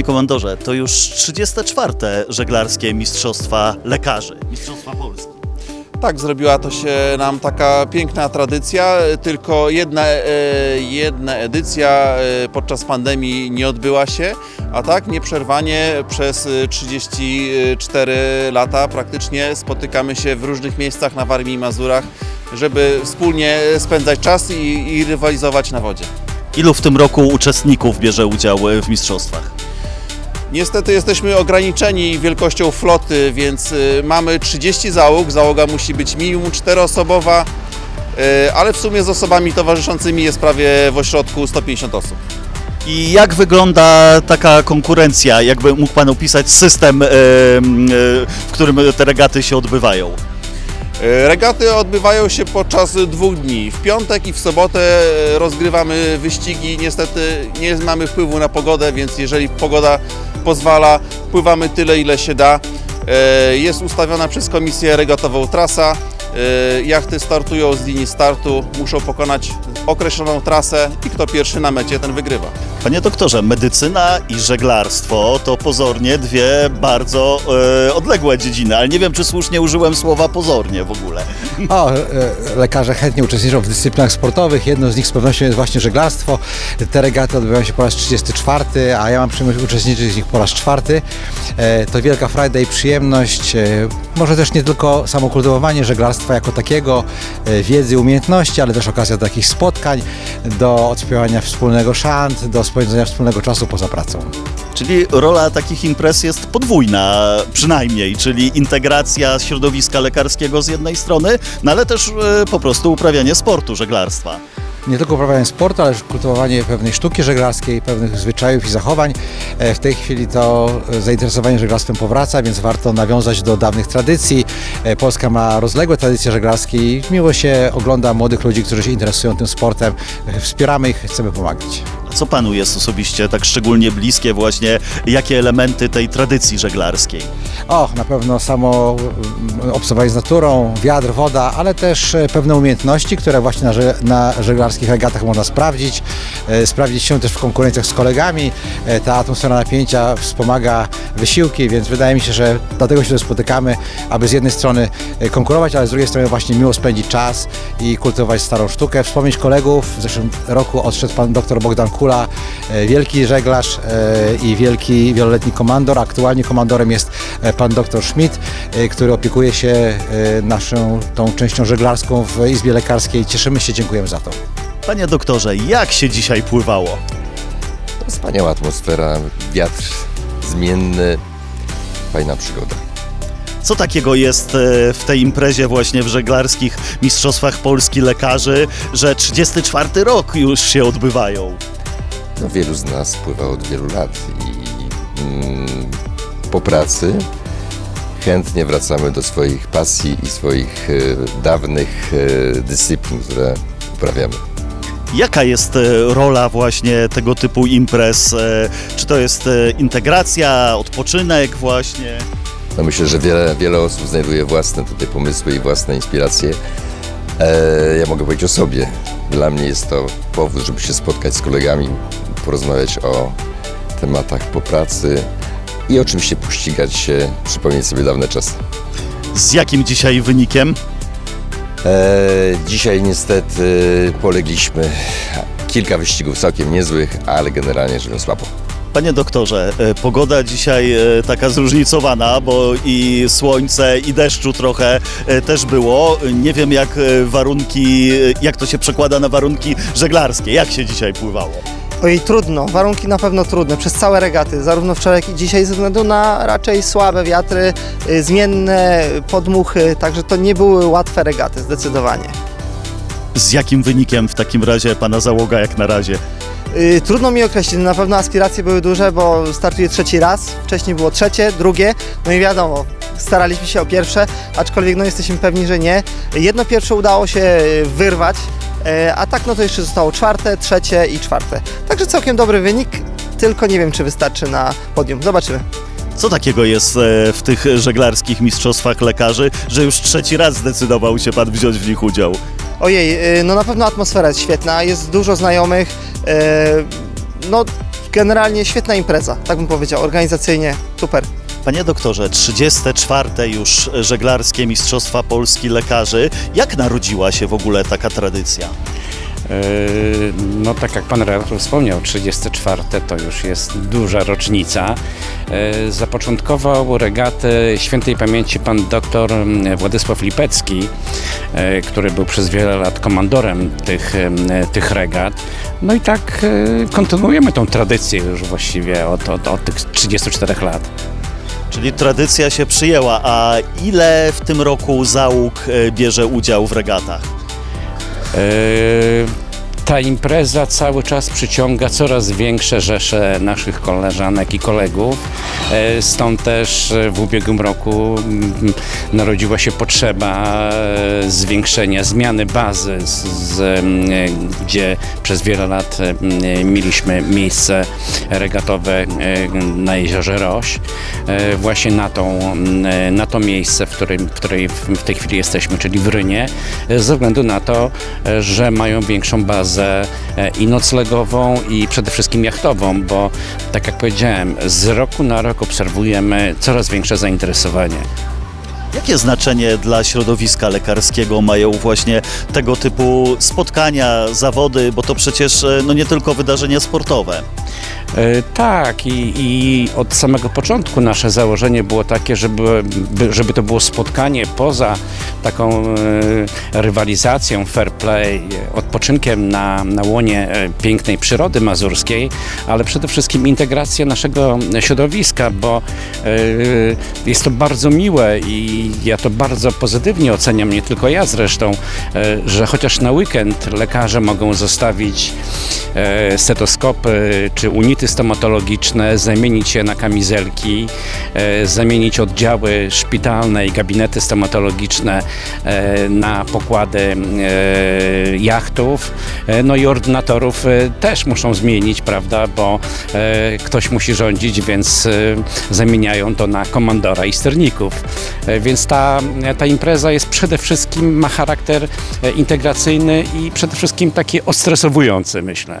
Panie komandorze, to już 34. żeglarskie Mistrzostwa Lekarzy, Mistrzostwa Polski. Tak, zrobiła to się nam taka piękna tradycja, tylko jedna, e, jedna edycja e, podczas pandemii nie odbyła się, a tak nieprzerwanie przez e, 34 lata praktycznie spotykamy się w różnych miejscach na Warmii i Mazurach, żeby wspólnie spędzać czas i, i rywalizować na wodzie. Ilu w tym roku uczestników bierze udział w mistrzostwach? Niestety jesteśmy ograniczeni wielkością floty, więc y, mamy 30 załóg. Załoga musi być minimum czteroosobowa, y, ale w sumie z osobami towarzyszącymi jest prawie w ośrodku 150 osób. I jak wygląda taka konkurencja? Jakby mógł Pan opisać system, e, w którym te regaty się odbywają? Y, Regaty odbywają się podczas dwóch dni. W piątek i w sobotę y, rozgrywamy wyścigi. Niestety nie mamy wpływu na pogodę, więc jeżeli pogoda pozwala, pływamy tyle, ile się da. Y, Jest ustawiona przez komisję regatową trasa. Y, Jachty startują z linii startu, muszą pokonać określoną trasę i kto pierwszy na mecie, ten wygrywa. Panie doktorze, medycyna i żeglarstwo to pozornie dwie bardzo e, odległe dziedziny, ale nie wiem, czy słusznie użyłem słowa pozornie w ogóle. O, e, lekarze chętnie uczestniczą w dyscyplinach sportowych. Jedną z nich z pewnością jest właśnie żeglarstwo. Te regaty odbywają się po raz 34, a ja mam przyjemność uczestniczyć w nich po raz czwarty. E, To wielka frajda i przyjemność. e, Może też nie tylko samo kultywowanie żeglarstwa jako takiego, e, wiedzy, umiejętności, ale też okazja do takich spotkań, do odśpiewania wspólnego szant, do spędzenia wspólnego czasu poza pracą. Czyli rola takich imprez jest podwójna przynajmniej, czyli integracja środowiska lekarskiego z jednej strony, no ale też e, po prostu uprawianie sportu, żeglarstwa. Nie tylko uprawianie sportu, ale kultywowanie pewnej sztuki żeglarskiej, pewnych zwyczajów i zachowań. E, W tej chwili to zainteresowanie żeglarstwem powraca, więc warto nawiązać do dawnych tradycji. E, Polska ma rozległe tradycje żeglarskie i miło się ogląda młodych ludzi, którzy się interesują tym sportem. E, Wspieramy ich, chcemy pomagać. Co panu jest osobiście tak szczególnie bliskie właśnie, jakie elementy tej tradycji żeglarskiej? O, na pewno samo mm, obcowanie z naturą, wiatr, woda, ale też e, pewne umiejętności, które właśnie na, na żeglarskich regatach można sprawdzić, e, sprawdzić się też w konkurencjach z kolegami. E, Ta atmosfera napięcia wspomaga wysiłki, więc wydaje mi się, że dlatego się tu spotykamy, aby z jednej strony konkurować, ale z drugiej strony właśnie miło spędzić czas i kultywować starą sztukę, wspomnieć kolegów. W zeszłym roku odszedł pan dr Bogdan Kula, e, wielki żeglarz e, i wielki wieloletni komandor. Aktualnie komandorem jest e, pan dr Schmidt, który opiekuje się naszą tą częścią żeglarską w Izbie Lekarskiej. Cieszymy się, dziękujemy za to. Panie doktorze, jak się dzisiaj pływało? Wspaniała atmosfera, wiatr zmienny, fajna przygoda. Co takiego jest w tej imprezie właśnie w żeglarskich Mistrzostwach Polski Lekarzy, że 34 rok już się odbywają? No, wielu z nas pływa od wielu lat i mm, po pracy chętnie wracamy do swoich pasji i swoich e, dawnych e, dyscyplin, które uprawiamy. Jaka jest e, rola właśnie tego typu imprez? E, Czy to jest e, integracja, odpoczynek właśnie? No, myślę, że wiele, wiele osób znajduje własne tutaj pomysły i własne inspiracje. E, ja mogę powiedzieć o sobie. Dla mnie jest to powód, żeby się spotkać z kolegami, porozmawiać o tematach po pracy i oczywiście pościgać się, przypomnieć sobie dawne czasy. Z jakim dzisiaj wynikiem? E, dzisiaj niestety polegliśmy kilka wyścigów całkiem niezłych, ale generalnie żyją słabo. Panie doktorze, e, pogoda dzisiaj e, taka zróżnicowana, bo i słońce, i deszczu trochę też było. Nie wiem jak warunki, jak to się przekłada na warunki żeglarskie. Jak się dzisiaj pływało? Ojej, trudno. Warunki na pewno trudne przez całe regaty, zarówno wczoraj, jak i dzisiaj, ze względu na raczej słabe wiatry, y, zmienne podmuchy, także to nie były łatwe regaty, zdecydowanie. Z jakim wynikiem w takim razie pana załoga jak na razie? Y, Trudno mi określić, na pewno aspiracje były duże, bo startuję trzeci raz, wcześniej było trzecie, drugie, no i wiadomo, staraliśmy się o pierwsze, aczkolwiek no jesteśmy pewni, że nie. Jedno pierwsze udało się y, wyrwać, y, a tak no to jeszcze zostało czwarte, trzecie i czwarte. Także całkiem dobry wynik, tylko nie wiem, czy wystarczy na podium. Zobaczymy. Co takiego jest e, w tych żeglarskich mistrzostwach lekarzy, że już trzeci raz zdecydował się pan wziąć w nich udział? Ojej, no na pewno atmosfera jest świetna, jest dużo znajomych. Y, No generalnie świetna impreza, tak bym powiedział, organizacyjnie super. Panie doktorze, 34. już żeglarskie Mistrzostwa Polski Lekarzy. Jak narodziła się w ogóle taka tradycja? Yy, No tak jak pan redaktor wspomniał, 34 to już jest duża rocznica. Yy, Zapoczątkował regatę świętej pamięci pan doktor Władysław Lipecki, yy, który był przez wiele lat komandorem tych, tych regat. No i tak kontynuujemy tą tradycję już właściwie od, od, od tych 34 lat. Czyli tradycja się przyjęła, a ile w tym roku załóg bierze udział w regatach? Yy, Ta impreza cały czas przyciąga coraz większe rzesze naszych koleżanek i kolegów. Yy, Stąd też yy, w ubiegłym roku mm, narodziła się potrzeba yy, zwiększenia, zmiany bazy, z, mm, gdzie przez wiele lat mm, mieliśmy miejsce regatowe na jeziorze Roś. Właśnie na, tą, na to miejsce, w którym, w której w tej chwili jesteśmy, czyli w Rynie, ze względu na to, e, że mają większą bazę e, i noclegową, i przede wszystkim jachtową, bo tak jak powiedziałem, z roku na rok obserwujemy coraz większe zainteresowanie. Jakie znaczenie dla środowiska lekarskiego mają właśnie tego typu spotkania, zawody, bo to przecież e, no nie tylko wydarzenia sportowe. E, Tak, i, i od samego początku nasze założenie było takie, żeby, by- żeby to było spotkanie poza taką e, rywalizacją, fair play, odpoczynkiem na, na łonie e, pięknej przyrody mazurskiej, ale przede wszystkim integracja naszego środowiska, bo e, jest to bardzo miłe i ja to bardzo pozytywnie oceniam, nie tylko ja zresztą, że chociaż na weekend lekarze mogą zostawić stetoskopy czy unity stomatologiczne, zamienić je na kamizelki, zamienić oddziały szpitalne i gabinety stomatologiczne na pokłady e, jachtów. E, No i ordynatorów e, też muszą zmienić, prawda, bo e, ktoś musi rządzić, więc e, zamieniają to na komandora i sterników. E, Więc ta, ta impreza jest przede wszystkim, ma charakter e, integracyjny i przede wszystkim taki odstresowujący, myślę.